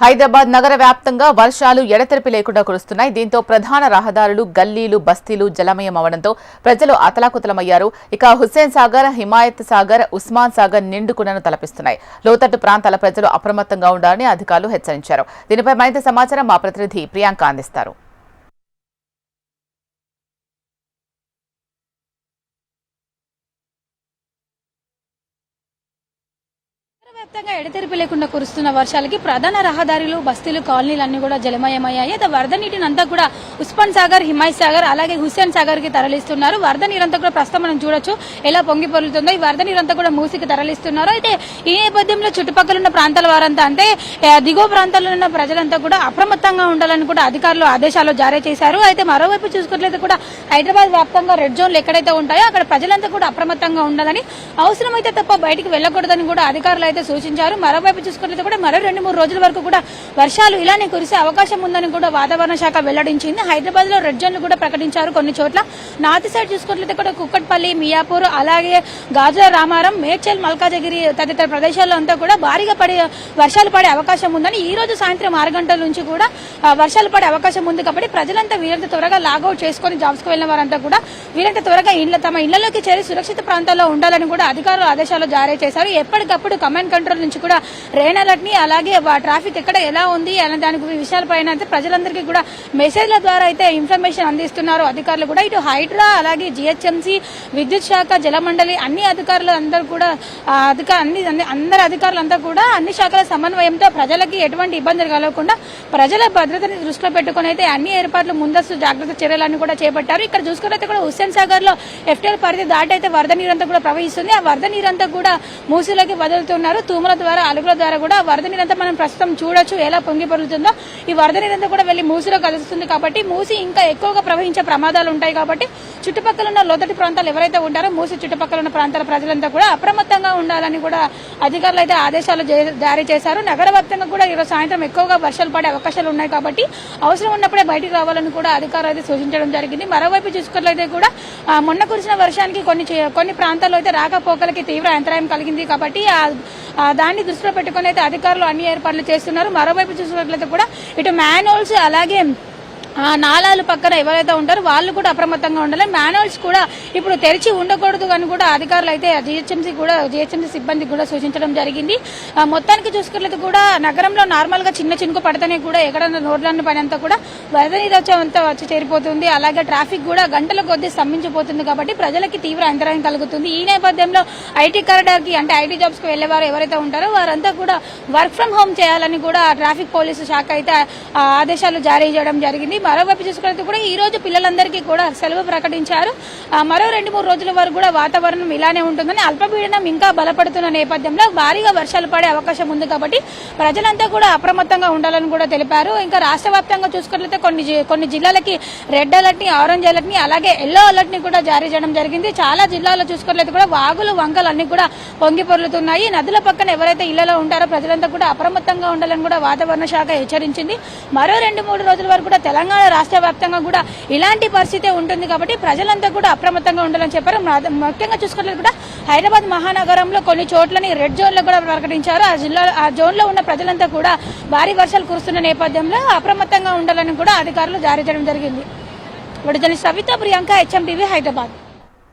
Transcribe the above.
హైదరాబాద్ నగర వ్యాప్తంగా వర్షాలు ఎడతెరిపి లేకుండా కురుస్తున్నాయి. దీంతో ప్రధాన రహదారులు గల్లీలు బస్తీలు జలమయం అవడంతో ప్రజలు అతలాకుతలమయ్యారు. ఇక హుస్సేన్ సాగర్ హిమాయత్ సాగర్ ఉస్మాన్ సాగర్ నిండుకునను తలపిస్తున్నాయి. లోతట్టు ప్రాంతాల ప్రజలు అప్రమత్తంగా ఉండాలని అధికారులు హెచ్చరించారు. దీనిపై మరింత సమాచారం మా ప్రతినిధి ప్రియాంక అందిస్తారు. వ్యాప్తంగా ఎడతెరిపి లేకుండా కురుస్తున్న వర్షాలకి ప్రధాన రహదారులు బస్తీలు కాలనీలు అన్ని కూడా జలమయమయ్యాయి. అయితే వరద నీటిని అంతా కూడా ఉస్మాన్ సాగర్ హిమాయ్ సాగర్ అలాగే హుస్సేన్ సాగర్కి తరలిస్తున్నారు. వరద నీరంతా కూడా ప్రస్తుతం మనం చూడొచ్చు ఎలా పొంగి పొరులుతుందో. ఈ వరద నీరంతా కూడా మూసికి తరలిస్తున్నారు. అయితే ఈ నేపథ్యంలో చుట్టుపక్కల ఉన్న ప్రాంతాల వారంతా అంటే దిగువ ప్రాంతాల్లో ఉన్న ప్రజలంతా కూడా అప్రమత్తంగా ఉండాలని కూడా అధికారులు ఆదేశాలు జారీ చేశారు. అయితే మరోవైపు చూసుకున్నట్లయితే కూడా హైదరాబాద్ వ్యాప్తంగా రెడ్ జోన్లు ఎక్కడైతే ఉంటాయో అక్కడ ప్రజలంతా కూడా అప్రమత్తంగా ఉండాలని అవసరమైతే తప్ప బయటికి వెళ్ళకూడదని కూడా అధికారులు అయితే సూచించారు. మరోవైపు చూసుకున్నట్లయితే కూడా మరో రెండు మూడు రోజుల వరకు కూడా వర్షాలు ఇలానే కురిసే అవకాశం ఉందని కూడా వాతావరణ శాఖ వెల్లడించింది. హైదరాబాద్లో రెడ్ జోన్లు కూడా ప్రకటించారు కొన్ని చోట్ల. నార్త్ సైడ్ చూసుకున్నట్లయితే కూడా కుక్కట్పల్లి మియాపూర్ అలాగే గాజుల రామారం మేడ్చల్ మల్కాజగిరి తదితర ప్రదేశాల్లో అంతా కూడా భారీగా పడే వర్షాలు పడే అవకాశం ఉందని ఈ రోజు సాయంత్రం ఆరు గంటల నుంచి కూడా వర్షాలు పడే అవకాశం ఉంది కాబట్టి ప్రజలంతా వీరంత త్వరగా లాగౌట్ చేసుకుని జాబ్స్కు వెళ్ళిన వారంతా కూడా వీరంత త్వరగా ఇళ్ళ తమ ఇళ్ళలోకి చేరి సురక్షిత ప్రాంతాల్లో ఉండాలని కూడా అధికారులు ఆదేశాలు జారీ చేశారు. ఎప్పటికప్పుడు కమాండ్ కంట్రోల్ నుంచి కూడా రెయిన్ అలర్ట్ని అలాగే ట్రాఫిక్ ఎక్కడ ఎలా ఉంది అనే దాని విషయాలపైన అయితే ప్రజలందరికీ కూడా మెసేజ్ల ద్వారా అయితే ఇన్ఫర్మేషన్ అందిస్తున్నారు. అధికారులు కూడా ఇటు హైడ్రా అలాగే జిహెచ్ఎంసీ విద్యుత్ శాఖ జలమండలి అన్ని అధికారులు అందరూ కూడా అధిక అన్ని అందరి అందరు అధికారులంతా కూడా అన్ని శాఖల సమన్వయంతో ప్రజలకి ఎటువంటి ఇబ్బందులు కలగకుండా ప్రజల భద్రతని దృష్టిలో పెట్టుకుని అయితే అన్ని ఏర్పాట్లు ముందస్తు జాగ్రత్త చర్యలన్నీ కూడా చేపట్టారు. ఇక్కడ చూసుకున్నైతే కూడా హుస్సేన్ సాగర్లో ఎఫ్టీఎల్ పరిధి దాటి అయితే వరద నీరంతా కూడా ప్రవహిస్తుంది. ఆ వరద నీరంతా కూడా మూసీలోకి వదులుతున్నారు. తూముల ద్వారా అలుగుల ద్వారా కూడా వరద నీరంతా మనం ప్రస్తుతం చూడొచ్చు ఎలా పొంగి పొరులుతుందో. ఈ వరద నీరంతా కూడా వెళ్ళి మూసిలో కలుస్తుంది కాబట్టి మూసి ఇంకా ఎక్కువగా ప్రవహించే ప్రమాదాలు ఉంటాయి కాబట్టి చుట్టుపక్కల ఉన్న లోతటి ప్రాంతాలు ఎవరైతే ఉంటారో మూసి చుట్టుపక్కల ఉన్న ప్రాంతాల ప్రజలంతా కూడా అప్రమత్తంగా ఉండాలని కూడా అధికారులు అయితే ఆదేశాలు జారీ చేశారు. నగర వ్యాప్తంగా కూడా ఈరోజు సాయంత్రం ఎక్కువగా వర్షాలు పడే అవకాశాలు ఉన్నాయి కాబట్టి అవసరం ఉన్నప్పుడే బయటికి రావాలని కూడా అధికారులు అయితే సూచించడం జరిగింది. మరోవైపు చూసుకున్నట్లయితే కూడా మొన్న కురిసిన వర్షానికి కొన్ని కొన్ని ప్రాంతాల్లో అయితే రాకపోకలకి తీవ్ర అంతరాయం కలిగింది కాబట్టి ఆ దాన్ని దృష్టిలో పెట్టుకుని అయితే అధికారులు అన్ని ఏర్పాట్లు చేస్తున్నారు. మరోవైపు చూసినట్లయితే కూడా ఇటు మ్యాన్హోల్స్ అలాగే ఆ నాలాలు పక్కన ఎవరైతే ఉంటారో వాళ్ళు కూడా అప్రమత్తంగా ఉండాలి. మాన్యువల్స్ కూడా ఇప్పుడు తెరిచి ఉండకూడదు అని కూడా అధికారులు అయితే జిహెచ్ఎంసీ కూడా జిహెచ్ఎంసీ సిబ్బందికి కూడా సూచించడం జరిగింది. మొత్తానికి చూసుకున్నట్లయితే కూడా నగరంలో నార్మల్గా చిన్న చినుకు పడితేనే కూడా ఎక్కడన్నా రోడ్లన్న పని అంతా కూడా వరద నీరు అంతా వచ్చి చేరిపోతుంది. అలాగే ట్రాఫిక్ కూడా గంటల కొద్దీ స్తంభించిపోతుంది కాబట్టి ప్రజలకి తీవ్ర అంతరాయం కలుగుతుంది. ఈ నేపథ్యంలో ఐటీ కారిడార్కి అంటే ఐటీ జాబ్స్కి వెళ్ళే వారు ఎవరైతే ఉంటారో వారంతా కూడా వర్క్ ఫ్రం హోమ్ చేయాలని కూడా ట్రాఫిక్ పోలీసు శాఖ అయితే ఆదేశాలు జారీ చేయడం జరిగింది. మరోవైపు చూసుకుంటే కూడా ఈ రోజు పిల్లలందరికీ కూడా సెలవు ప్రకటించారు. ఆ, మరో రెండు మూడు రోజుల వరకు కూడా వాతావరణం ఇలానే ఉంటుందని అల్పపీడనం ఇంకా బలపడుతున్న నేపథ్యంలో భారీగా వర్షాలు పడే అవకాశం ఉంది కాబట్టి ప్రజలంతా కూడా అప్రమత్తంగా ఉండాలని కూడా తెలిపారు. ఇంకా రాష్ట్ర వ్యాప్తంగా చూసుకున్నట్లయితే కొన్ని జి- కొన్ని జిల్లాలకి రెడ్ అలర్ట్ని ఆరెంజ్ అలర్ట్ని అలాగే ఎల్లో అలర్ట్ని కూడా జారీ చేయడం జరిగింది. చాలా జిల్లాల్లో చూసుకున్నట్లయితే కూడా వాగులు వంకలు అన్ని కూడా పొంగి పొరులుతున్నాయి. నదుల పక్కన ఎవరైతే ఇళ్ళలో ఉంటారో ప్రజలంతా కూడా అప్రమత్తంగా ఉండాలని కూడా వాతావరణ శాఖ హెచ్చరించింది. మరో రెండు మూడు రోజుల వరకు కూడా తెలంగాణ రాష్ట్ర వ్యాప్తంగా కూడా ఇలాంటి పరిస్థితి ఉంటుంది కాబట్టి ప్రజలంతా కూడా అప్రమత్తంగా ఉండాలని చెప్పారు. ముఖ్యంగా చూసుకున్నట్లయితే కూడా హైదరాబాద్ మహానగరంలో కొన్ని చోట్లని రెడ్ జోన్లో కూడా ప్రకటించారు. ఆ జిల్లా ఆ జోన్లో ఉన్న ప్రజలంతా కూడా భారీ వర్షాలు కురుస్తున్న నేపథ్యంలో అప్రమత్తంగా ఉండాలని కూడా అధికారులు జారీ చేయడం జరిగింది. వడిజని సవిత ప్రియాంక హెచ్ఎంటీవీ హైదరాబాద్.